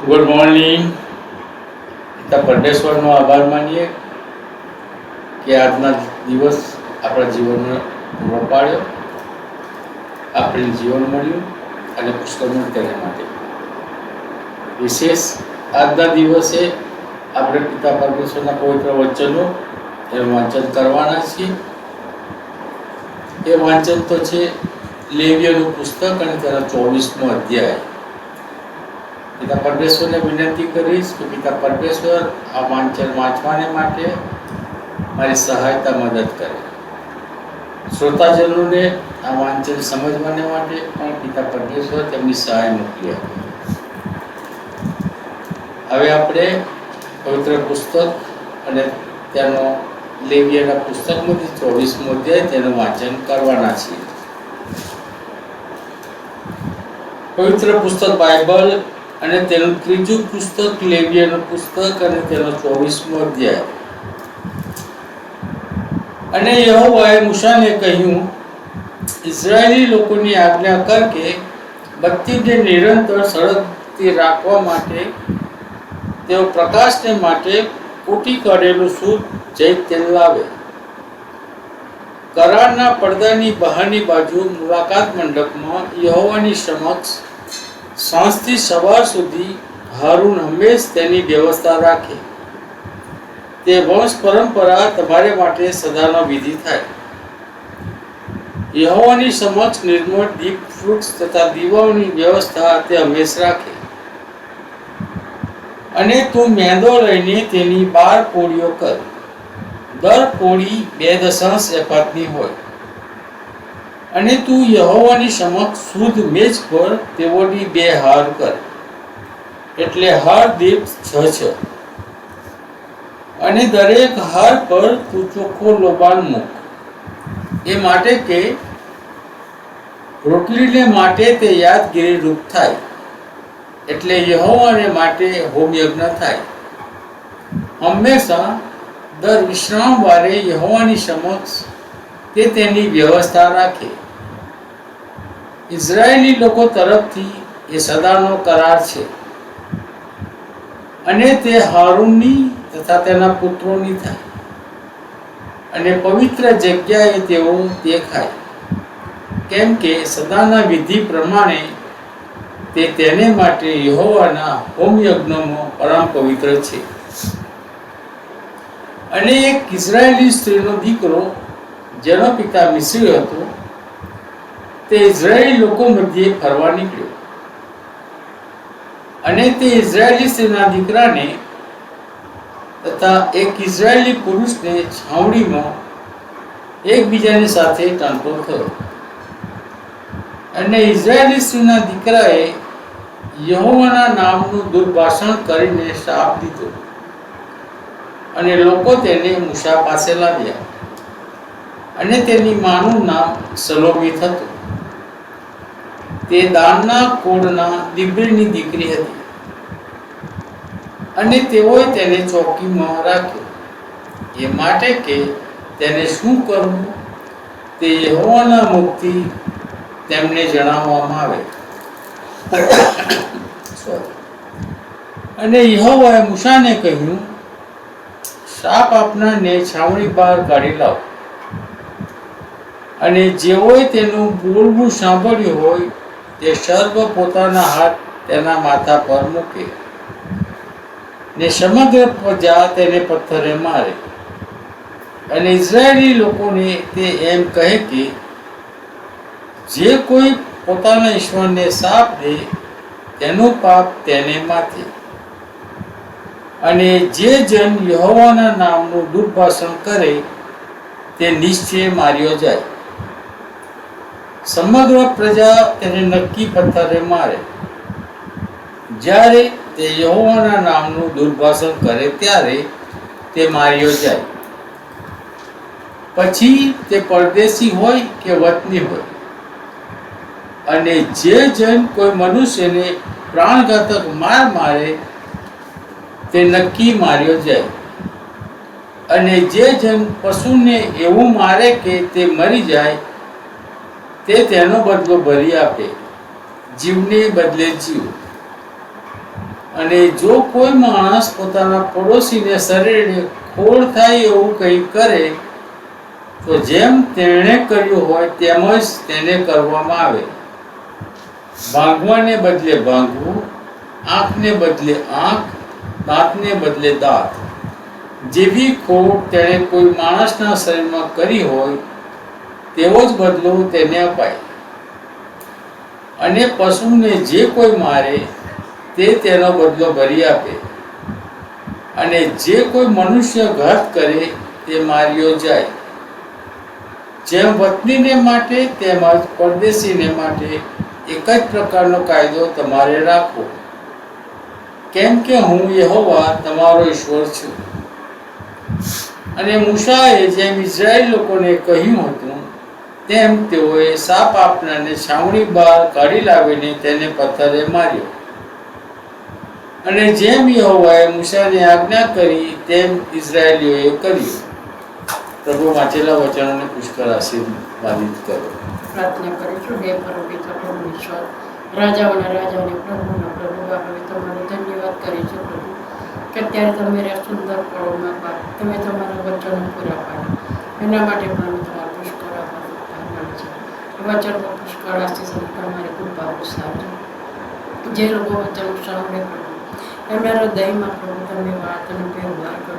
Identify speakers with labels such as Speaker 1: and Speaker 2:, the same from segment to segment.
Speaker 1: Good morning પિતા પરમેશ્વરનો આભાર માનીએ કે આજના દિવસ આપણા જીવનને પૂરો પાડ્યો, આપણે જીવન મળ્યું અને પુષ્કળ તેના માટે. વિશેષ આજના દિવસે આપણે પિતા પરમેશ્વરના પવિત્ર વચનો એ વાંચન કરવાના છીએ. એ વાંચન તો છે લેવ્યનું પુસ્તક અને તેના ચોવીસમો અધ્યાય. પિતા પરમેશ્વરને વિનંતી કરીશ કે પિતા પરમેશ્વર આ વાંચન વાંચવાને માટે મારી સહાયતા મદદ કરે. શ્રોતાજનોને આ વાંચન સમજવાને માટે પણ પિતા પરમેશ્વર તેમની સહાય મોકલી આપે. હવે આપણે પવિત્ર પુસ્તક અને તેનો લેવિયાના પુસ્તકમાંથી ચોવીસમો અધ્યાય તેનું વાંચન કરવાના છીએ. પવિત્ર પુસ્તક બાઇબલ અને તેનું ત્રીજું પુસ્તક લેવીયાનું પુસ્તક અને તેનો ચોવીસમો અધ્યાય. અને યહોવાએ મૂસાને કહ્યું, ઇઝરાયેલી લોકોની આજ્ઞા કર કે બત્તીને નિરંતર સળગતી રાખવા માટે તેઓ પ્રકાશને માટે કૂટી કાઢેલું શુદ્ધ જૈત તેલ લાવે. કરારના પડદાની બહારની બાજુ મુલાકાત મંડપમાં યહોવાની સમક્ષ સાંજથી સવાર સુધી હારૂન હંમેશ તેની વ્યવસ્થા રાખે. તે વંશ પરંપરા તમારે માટે સદાનો વિધિ થાય. યહોવાની સમક્ષ નિર્મળ દીપ વૃક્ષ તથા દીવાઓની વ્યવસ્થા તે હંમેશ રાખે. અને તું મેંદો લઈને તેની બાર પોળીઓ કર. દર પોળી બે દશાંશ એપાતની હોય. અને તું યહોવાની સમક્ષ શુદ્ધ મેજ પર તેઓની બે હાર કર. એટલે હાર દીપ છ છે. અને દરેક હાર પર તું ચોખ્ખો લોબાન મૂક. એ માટે કે રોટલીને માટે તે યાદગીરી રૂપ થાય. એટલે યહોવાને માટે હોમ યજ્ઞ થાય. હંમેશા દર વિશ્રામ વારે યહોવાની સમક્ષ તે તેની વ્યવસ્થા રાખે. ઇઝરાયેલી લોકો તરફથી એ સદાનો કરાર છે. અને તે હારૂનની તથા તેના પુત્રોની થાય. અને પવિત્ર જગ્યાએ તેઓ દેખાય કેમ કે સદાના વિધિ પ્રમાણે તે તેને માટે યહોવાના હોમ યજ્ઞમાં પરમ પવિત્ર છે. અને એક ઇઝરાયેલી સ્ત્રીનો દીકરો, જેનો પિતા મિસ્રી હતો તે ઇઝરાયેલી લોકો મધ્યે ફરવા નીકળ્યો. અને તે ઇઝરાયેલી સ્ત્રીના દીકરાને તથા એક ઇઝરાયેલી પુરુષને છાવણીમાં એકબીજાની સાથે ટાંકો થયો. અને ઇઝરાયેલી સ્ત્રીના દીકરાએ યહોવાના નામનું દુર્ભાષણ કરીને શાપ દીધો. અને લોકો તેને મૂસા પાસે લાવ્યા. અને તેની માનું નામ સલોમિત હતું તે દાનના કોડના દિબ્રીની દીકરી હતી. અને તેઓએ તેને ચોકીમાં રાખ્યો. એ માટે કે તેને શું કરવું? તે યહોવાના મુક્તિ તેમને જણાવવામાં આવે. અને યહોવાએ મુસાને કહ્યું, સાપ આપનારને છાવણી બહાર કાઢી લાવ. અને જેઓએ તેનું બોલવું સાંભળ્યું હોય તે સર્વ પોતાના હાથ તેના માથા પર મૂકે ને સમગ્ર પ્રજા તેને પથ્થરે મારે. અને ઇઝરાયેલી લોકોને તે એમ કહે કે, જે કોઈ પોતાના ઈશ્વરને સાપ દે, તેનું પાપ તેને માથે. અને જે જન યહોવાના નામનું દુર્ભાષણ કરે, તે નિશ્ચય માર્યો જાય. સમગ્ર પ્રજા તેને નક્કી પથ્થરે મારે. જ્યારે તે યહોવાના નામનું દુર્ભાષણ કરે ત્યારે તે માર્યો જાય. પછી તે પરદેશી હોય કે વતની હોય. અને જે જન કોઈ મનુષ્યને પ્રાણઘાતક માર મારે, તે નક્કી માર્યો જાય. અને જે જન પશુને એવું મારે કે તે મરી જાય તે તેનો બદલો ભરી આપે. જીવને બદલે જીવ. અને જો કોઈ માણસ પોતાના પડોશીને શરીરને ખોળ થાય એવું કંઈ કરે, તો જેમ તેણે કર્યું હોય તેમ જ તેને કરવામાં આવે. ભાંગવાને બદલે ભાંગવું આંખને બદલે આંખ, દાંતને બદલે દાંત. જેવી ખોટ તેણે કોઈ માણસના શરીરમાં કરી હોય તેવો જ બદલો તેને અપાય. અને પશુને જે કોઈ મારે, તે તેનો બદલો ભરી આપે. અને જે કોઈ મનુષ્ય ઘાત કરે, તે માર્યો જાય. જેમ વતનીને માટે તેમજ પરદેશીને માટે એક જ પ્રકારનો કાયદો તમારે રાખવો. કેમ કે હું યહોવા તમારો ઈશ્વર છું. અને મૂસાએ જેમ ઇઝરાયલ લોકોને કહ્યું હતું તેમ તેઓએ સાપ આપનારને છાવણી બહાર કાઢી લાવીને તેને પથ્થરે માર્યો. અને જેમ યહોવાએ મૂસાને આજ્ઞા કરી, તેમ ઇઝરાયેલીઓએ કર્યું. પ્રભુ વાંચેલા વચનોને પુષ્કળ આશીર્વાદિત કરો.
Speaker 2: પ્રાર્થના કરીશું હે પરમપિતા પ્રભુ ઈશ્વર, રાજાઓના રાજાઓને પ્રભુના પ્રભુ હવે તમારો ધન્યવાદ કરીશું પ્રભુ, કે અત્યારે તમે સુંદર પળોમાં બાપ તમે તમારા વચનો પૂરા પાડો એના માટે પણ અમે તમારો પુષ્કળ આભાર માનીએ છીએ વચનો પુષ્કળ આશીષ અને મારી કૃપા સાજો જે લોકો વચન સાંભળે પ્રભુ એમના હૃદયમાં પ્રભુ તમે વાત અને વ્યવહાર કરો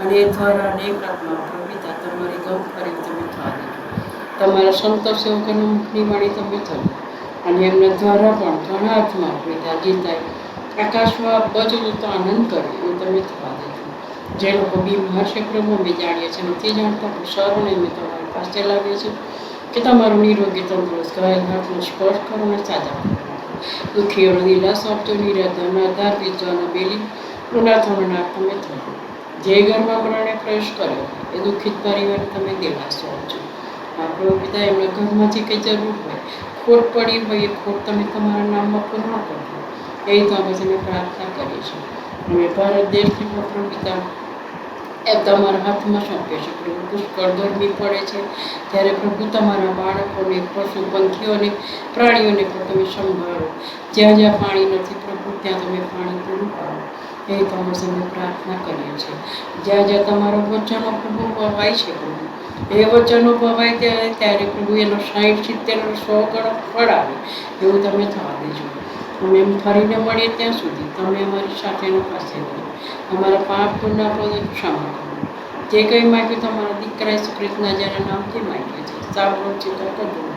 Speaker 2: અને એ દ્વારા અનેક આત્મા પ્રભુતા તમારી ગૌ કરી તમે થવા તમારા સંતો સેવકોનો મુખની વાણી તમે થયો અને એમના દ્વારા પણ ઘણા આત્મા પ્રભુતા જીતાય આકાશમાં બજવું તો આનંદ કરે એવું તમે થવા દેજો જે લોકો બીમાર છે પ્રભુ અમે જાણીએ છીએ નથી જાણતા સર્વને અમે તમારી પાસે લાવીએ છીએ કે તમારું નિરોગી તંદુરસ્ત ઘાયલ હાથનો સ્પર્શ કરો અને સાજા દુઃખીઓનો દિલાસો આપજો નિરાધાના આધાર બીજવાના બેલી પુનર્થમના તમે થયો જે ઘરમાં પ્રાણે પ્રવેશ કર્યો એ દુઃખિત પરિવાર તમે દિલાસો આપજો આપણો પિતા એમના ઘરમાંથી કંઈ જરૂર હોય ખોટ પડી હોય એ ખોટ તમે તમારા નામમાં પૂર્ણ કરજો એ તમે પ્રાર્થના કરીએ છીએ અમે ભારત દેશની પણ પિતા એ તમારા હાથમાં સોંપે છે પ્રભુ પુષ્કળ ગરમી પડે છે? ત્યારે પ્રભુ, તમારા બાળકોને, પશુ પંખીઓને, પ્રાણીઓને પણ તમે સંભાળો. જ્યાં જ્યાં પાણી નથી પ્રભુ, ત્યાં તમે પાણી પૂરું પાડો એ તમે સમય પ્રાર્થના કરીએ છીએ. જ્યાં જ્યાં તમારો વચનો પ્રભુ વવાય છે પ્રભુ, એ વચનો વવાય ત્યારે ત્યારે પ્રભુ એનો સાઠ સિત્તેરનો સો ગણો ફળ આવે. એવું તમે થવા દેજો. અમે એમ ફરીને મળીએ ત્યાં સુધી. તમે અમારી સાથેનો પાસે અમારા પાપ ગુના પ્રદે ક્ષમા કરો. જે કંઈ માગ્યું તમારા દીકરા ઈસુ ખ્રિસ્તના જ્યારે નામથી માગ્યું છે. સાંભળો છે તો કબૂલ